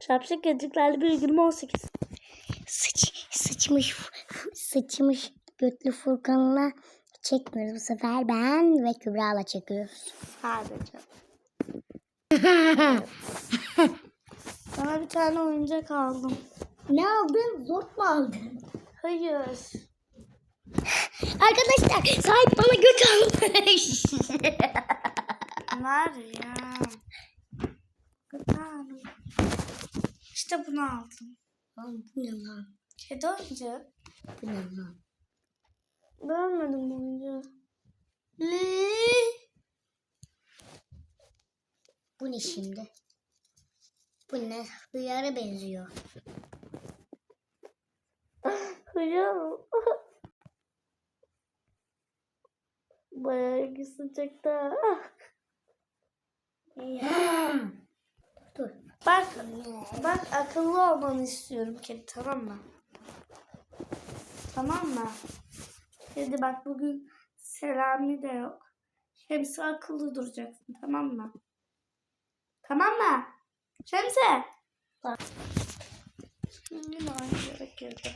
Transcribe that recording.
Şapşik kediciklerle bir 2018. Sıç, sıçmış, sıçmış götlü Furkan'la çekmiyoruz. Bu sefer ben ve Kübra'la çekiyoruz. Sadece. Sana bir tane oyuncak aldım. Ne aldın? Zort mu aldın? Hayır. Arkadaşlar sahip bana göt almış. Meryem. Gıdan. İşte bunu aldım. Lan bu ne lan? Kedi oyuncak. Bu ne lan? Görmedim bu oyuncağı. Bu ne şimdi? Bu ne? Hıyara benziyor. Hıyar. Bayağı ilgisini çekti. Bak, bak akıllı olmanı istiyorum kedi tamam mı? Tamam mı? Kedi bak bugün Selami de yok. Şemsi akıllı duracaksın tamam mı? Tamam mı? Şemsi. Yine aynı yere girdi.